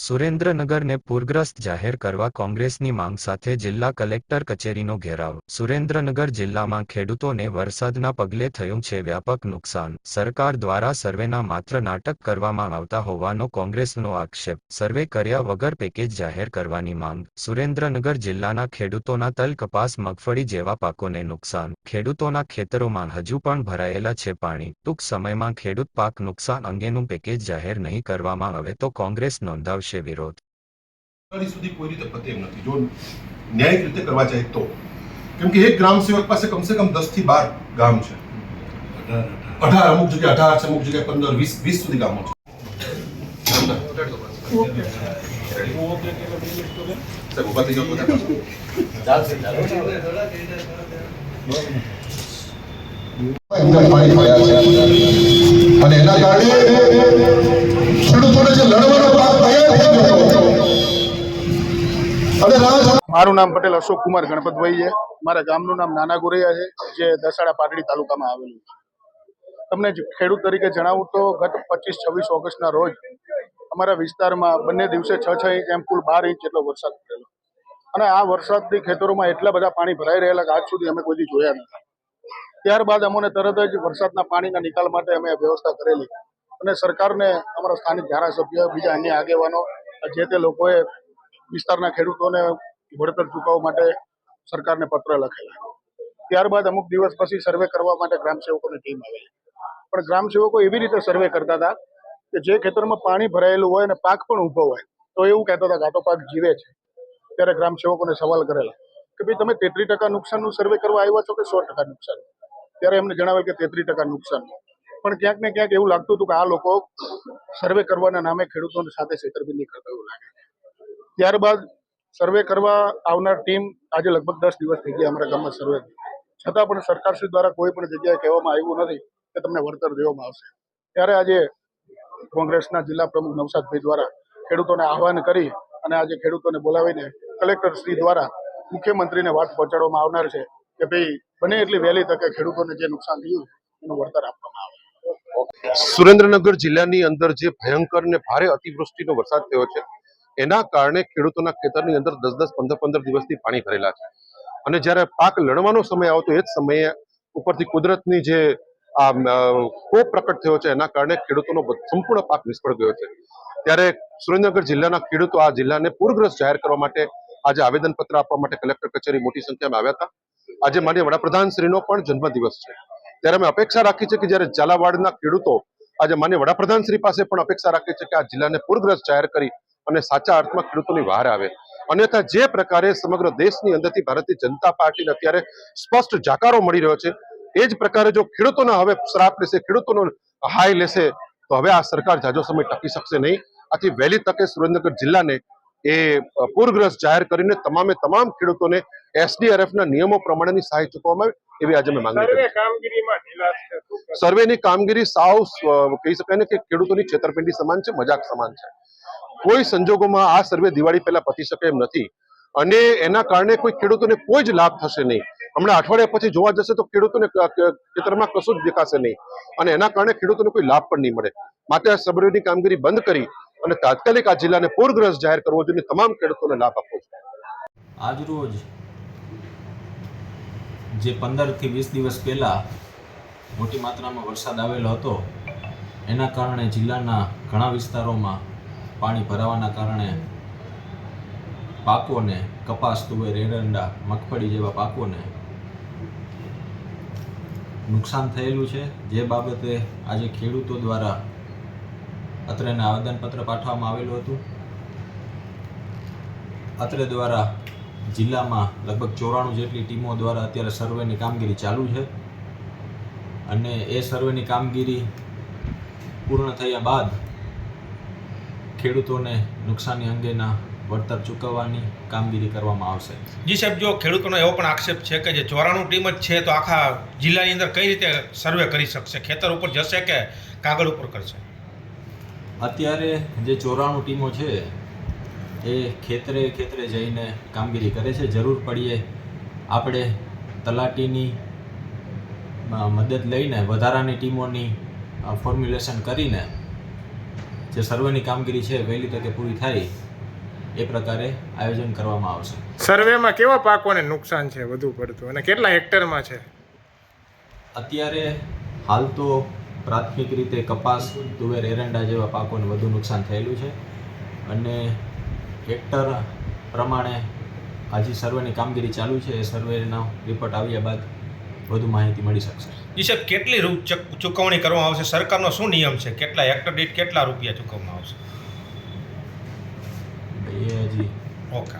સુરેન્દ્રનગરને પૂરગ્રસ્ત જાહેર કરવા કોંગ્રેસની માંગ સાથે જિલ્લા કલેક્ટર કચેરીનો ઘેરાવ. સુરેન્દ્રનગર જિલ્લામાં ખેડૂતોને વરસાદના પગલે થયું છે વ્યાપક નુકસાન. સરકાર દ્વારા સર્વેના માત્ર નાટક કરવામાં આવતા હોવાનો કોંગ્રેસનો આક્ષેપ. સર્વે કર્યા વગર પેકેજ જાહેર કરવાની માંગ. સુરેન્દ્રનગર જિલ્લાના ખેડૂતોના તલ કપાસ મગફળી જેવા પાકોને નુકસાન. ખેડૂતોના ખેતરોમાં હજુ પણ ભરાયેલા છે પાણી. ટૂંક સમયમાં ખેડૂત પાક નુકસાન અંગેનું પેકેજ જાહેર નહીં કરવામાં આવે તો કોંગ્રેસ નોંધાવશે. વિરોધ? સુધી કોઈ રીતે પતે એમ નથી. જો ન્યાયિક રીતે કરવા જાય તો. કેમ કે એક ગ્રામ સેવક પાસે કમસે કમ દસથી બાર ગામ છે. અઢાર અમુક જગ્યાએ અઢાર છે અમુક જગ્યાએ પંદર વીસ વીસ સુધી ગામો છે. છે અને એના કારણે ખેડૂતોને જે લડવાનો પાક તૈયાર થઈ ગયો હતો અને રાહ મારું નામ પટેલ અશોક કુમાર ગણપતભાઈ છે. મારા ગામનું નામ નાના ગોરૈયા છે, જે દસાડા પાટડી તાલુકામાં આવેલું છે. તમને ખેડૂત તરીકે જણાવું તો ગત પચીસ છવ્વીસ ઓગસ્ટના રોજ અમારા વિસ્તારમાં બંને દિવસે છ છ ઇંચ એમ કુલ બાર ઇંચ જેટલો વરસાદ પડેલો. અને આ વરસાદથી ખેતરોમાં એટલા બધા પાણી ભરાઈ રહેલા કે આજ સુધી અમે કોઈ જોયા નથી. ત્યારબાદ અમને તરત જ વરસાદના પાણીના નિકાલ માટે અમે વ્યવસ્થા કરેલી. અને સરકારને અમારા સ્થાનિક ધારાસભ્ય, બીજા અન્ય આગેવાનો, જે તે લોકોએ વિસ્તારના ખેડૂતોને વળતર ચૂકવવા માટે સરકારને પત્ર લખેલા. ત્યારબાદ અમુક દિવસ પછી સર્વે કરવા માટે ગ્રામસેવકોની ટીમ આવેલી. પણ ગ્રામસેવકો એવી રીતે સર્વે કરતા હતા કે જે ખેતરમાં પાણી ભરાયેલું હોય અને પાક પણ ઊભો હોય, તો એવું કહેતા હતા કે પાક જીવે છે. ત્યારે ગ્રામસેવકોને સવાલ કરેલા કે ભાઈ, તમે તેત્રીસ ટકા નુકસાનનું સર્વે કરવા આવ્યા છો કે સો ટકા નુકસાન? ત્યારે એમને જણાવેલ કે તેત્રીસ ટકા નુકસાન. પણ ક્યાંક ને ક્યાંક એવું લાગતું હતું કે આ લોકો સર્વે કરવાના નામે ખેડૂતોની સાથે છેતરપિંડી કરતા એવું લાગે. ત્યારબાદ સર્વે કરવા આવનાર ટીમ આજે લગભગ દસ દિવસ થઈ ગયા અમારા ગામમાં સર્વે. છતાં પણ સરકારશ્રી દ્વારા કોઈ પણ જગ્યાએ કહેવામાં આવ્યું નથી કે તમને વળતર દેવામાં આવશે. ત્યારે આજે કોંગ્રેસના જિલ્લા પ્રમુખ નવસાદભાઈ દ્વારા ખેડૂતોને આહવાન કરી અને આજે ખેડૂતોને બોલાવીને કલેક્ટર શ્રી દ્વારા મુખ્યમંત્રીને વાત પહોંચાડવામાં આવનાર છે કે ભાઈ બને એટલી વહેલી તકે ખેડૂતોને જે નુકસાન થયું એનું વળતર આપવામાં આવે. સુરેન્દ્રનગર જિલ્લાની અંદર જે ભયંકર ને ભારે અતિવૃષ્ટિનો વરસાદ થયો છે એના કારણે ખેડૂતોના ખેતરની અંદર દસ દસ, પંદર પંદર દિવસથી પાણી ભરેલા છે. અને જ્યારે પાક લણવાનો સમય આવતો, એ જ સમયે ઉપરથી કુદરતની જે આ કોપ પ્રકટ થયો છે, એના કારણે ખેડૂતોનો સંપૂર્ણ પાક નિષ્ફળ ગયો છે. ત્યારે સુરેન્દ્રનગર જિલ્લાના ખેડૂતો આ જિલ્લાને પૂરગ્રસ્ત જાહેર કરવા માટે આજે આવેદનપત્ર આપવા માટે કલેક્ટર કચેરી મોટી સંખ્યામાં આવ્યા હતા. આજે માન્ય વડાપ્રધાન શ્રીનો પણ જન્મદિવસ છે. ત્યારે અમે અપેક્ષા રાખી છે કે જ્યારે ઝાલાવાડના ખેડૂતો આજે માન્ય વડાપ્રધાન શ્રી પાસે પણ અપેક્ષા રાખે છે કે આ જિલ્લાને પૂરગ્રસ્ત જાહેર કરી અને સાચા અર્થમાં ખેડૂતોની બહાર આવે. અન્યથા જે પ્રકારે સમગ્ર દેશની અંદરથી ભારતીય જનતા પાર્ટીને અત્યારે સ્પષ્ટ જાકારો મળી રહ્યો છે એ જ પ્રકારે જો ખેડૂતોના હવે શ્રાપ લેશે ખેડૂતોનો હાય લેશે તો હવે આ સરકાર જાજો સમય ટકી શકશે નહીં. આથી વહેલી તકે સુરેન્દ્રનગર જિલ્લાને એ પૂરગ્રસ્ત જાહેર કરીને તમામે તમામ ખેડૂતોને એસડીઆરએફ ના નિયમો પ્રમાણેની સહાય ચૂકવવામાં આવે એવી આજે અમે માંગણી સર્વેની કામગીરી સાવ કહી શકાય ને કે ખેડૂતોની છેતરપિંડી સમાન છે મજાક સમાન છે. કોઈ સંજોગોમાં આ સર્વે દિવાળી પહેલા પતી શકે એમ નથી. અને એના કારણે કોઈ ખેડૂતોને કોઈ જ લાભ થશે નહીં. હમણાં અઠવાડિયા પછી જોવા જશે તો ખેડૂતોને ખેતરમાં કશું જ દેખાશે નહીં. અને એના કારણે ખેડૂતોને કોઈ લાભ પણ નહીં મળે. માટે આ સર્વેની કામગીરી બંધ કરી અને તાત્કાલિક આ જિલ્લાને પૂરગ્રસ્ત જાહેર કરવો જોઈએ તમામ ખેડૂતોને લાભ આપવો જોઈએ આજરોજ જે પંદરથી વીસ દિવસ પહેલાં મોટી માત્રામાં વરસાદ આવેલો હતો, એના કારણે જિલ્લાના ઘણા વિસ્તારોમાં પાણી ભરાવાના કારણે પાકોને કપાસ, તુવેર, એરંડા, મગફળી જેવા પાકોને નુકસાન થયેલું છે. જે બાબતે આજે ખેડૂતો દ્વારા અત્રેને આવેદનપત્ર પાઠવવામાં આવેલું હતું. અત્રે દ્વારા જિલ્લામાં લગભગ ચોરાણું જેટલી ટીમો દ્વારા અત્યારે સર્વેની કામગીરી ચાલુ છે અને એ સર્વેની કામગીરી પૂર્ણ થયા બાદ ખેડૂતોને નુકસાની અંગેના વળતર ચૂકવવાની કામગીરી કરવામાં આવશે. જી સાહેબ જો ખેડૂતોનો એવો પણ આક્ષેપ છે કે જે ચોરાણું ટીમ જ છે તો આખા જિલ્લાની અંદર કઈ રીતે સર્વે કરી શકશે? ખેતર ઉપર જશે કે કાગળ ઉપર કરશે? અત્યારે જે ચોરાણું ટીમો છે એ ખેતરે ખેતરે જઈને કામગીરી કરે છે. જરૂર પડીએ આપણે તલાટીની મદદ લઈને વધારાની ટીમોની ફોર્મ્યુલેશન કરીને જે સર્વેની કામગીરી છે વહેલી તકે પૂરી થાય એ પ્રકારે આયોજન કરવામાં આવશે. સર્વેમાં કેવા પાકોને નુકસાન છે વધુ પડતું? અને કેટલા હેક્ટરમાં છે? અત્યારે હાલ તો પ્રાથમિક રીતે કપાસ તુવેર એરંડા જેવા પાકોને વધુ નુકસાન થયેલું છે. અને હેક્ટર પ્રમાણે હજી સર્વેની કામગીરી ચાલુ છે. એ સર્વેનો રિપોર્ટ આવ્યા બાદ વધુ માહિતી મળી શકશે. જી સાહેબ કેટલી ચૂકવણી કરવામાં આવશે? સરકારનો શું નિયમ છે? કેટલા હેક્ટર દીઠ કેટલા રૂપિયા ચૂકવવામાં આવશે? એ હજી ઓકે.